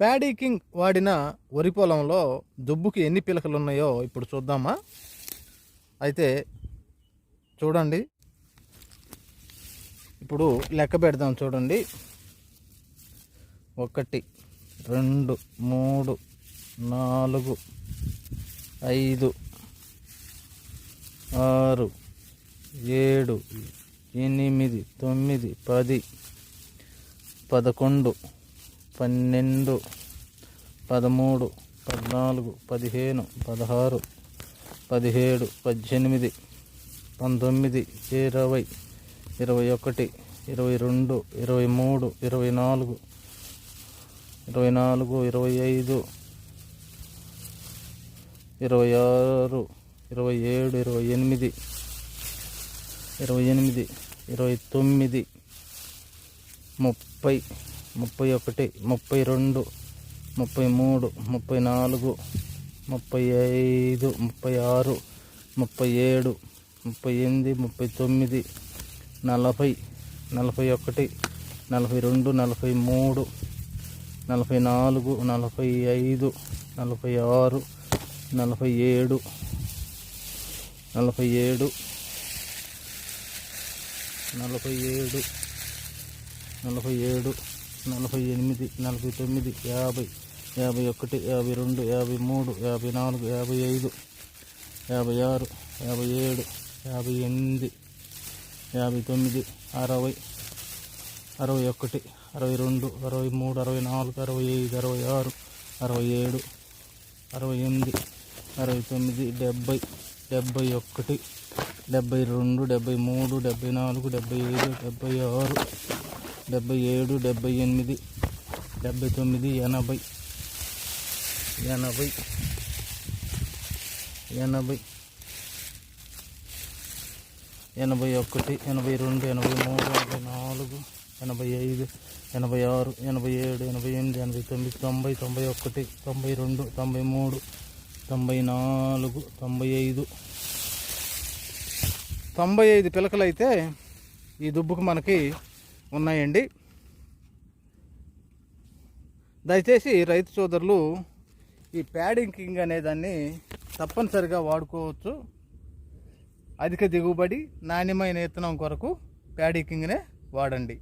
Paddy king వాడిన వరి పొలంలో దుబ్బుకి ఎన్ని పిలకలు ఉన్నాయో ఇప్పుడు చూద్దామా? అయితే చూడండి. ఇప్పుడు లెక్క పెడదాం చూడండి. ఒకటి రెండు మూడు నాలుగు ఐదు ఆరు ఏడు ఎనిమిది తొమ్మిది పది పదకొండు పన్నెండు పదమూడు పద్నాలుగు పదిహేను పదహారు పదిహేడు పద్దెనిమిది పంతొమ్మిది ఇరవై ఇరవై ఒకటి ఇరవై రెండు ఇరవై మూడు ఇరవై నాలుగు ఇరవై నాలుగు ఇరవై ఐదు ఇరవై ఆరు ఇరవై ఏడు ఇరవై ఎనిమిది ఇరవై ఎనిమిది ఇరవై తొమ్మిది ముప్పై ముప్పై ఒకటి ముప్పై రెండు ముప్పై మూడు ముప్పై నాలుగు ముప్పై ఐదు ముప్పై ఆరు ముప్పై ఏడు ముప్పై ఎనిమిది ముప్పై తొమ్మిది నలభై నలభై ఒకటి నలభై రెండు నలభై మూడు నలభై నాలుగు నలభై ఐదు నలభై ఆరు నలభై ఏడు నలభై ఏడు నలభై ఏడు నలభై ఏడు నలభై ఎనిమిది నలభై తొమ్మిది యాభై యాభై ఒకటి యాభై రెండు యాభై మూడు యాభై నాలుగు యాభై ఐదు యాభై ఆరు యాభై ఏడు యాభై ఎనిమిది యాభై తొమ్మిది అరవై అరవై ఒకటి అరవై రెండు అరవై మూడు అరవై నాలుగు అరవై ఐదు అరవై ఆరు అరవై ఏడు అరవై ఎనిమిది అరవై తొమ్మిది డెబ్బై డెబ్బై ఒకటి డెబ్బై రెండు డెబ్బై మూడు డెబ్బై నాలుగు డెబ్బై ఐదు డెబ్బై ఆరు డెబ్బై ఏడు డెబ్బై ఎనిమిది డెబ్బై తొమ్మిది ఎనభై ఎనభై ఎనభై ఎనభై ఒకటి ఎనభై రెండు ఎనభై మూడు ఎనభై నాలుగు ఎనభై ఐదు ఎనభై ఆరు ఎనభై ఏడు ఎనభై ఎనిమిది ఎనభై తొమ్మిది తొంభై తొంభై ఒకటి తొంభై రెండు తొంభై మూడు తొంభై నాలుగు తొంభై ఐదు. తొంభై ఐదు పిలకలైతే ఈ దుబ్బుకు మనకి ఉన్నాయండి. దయచేసి రైతు సోదరులు ఈ ప్యాడింగ్ కింగ్ అనే దాన్ని తప్పనిసరిగా వాడుకోవచ్చు. అధిక దిగుబడి నాణ్యమైన విత్తనం కొరకు ప్యాడింగ్ కింగ్నే వాడండి.